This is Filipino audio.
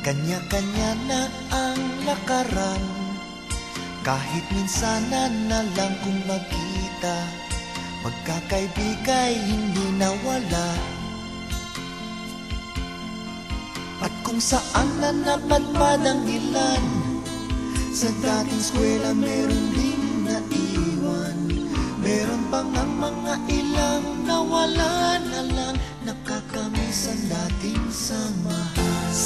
Kanya-kanya na ang lakaran. Kahit minsanan na lang kung magkita Magkakaibigay hindi nawala. At kung saan na napadpad ang ilan Sa dating eskwela meron ding naiwan. Meron pang ang mga ilang nawala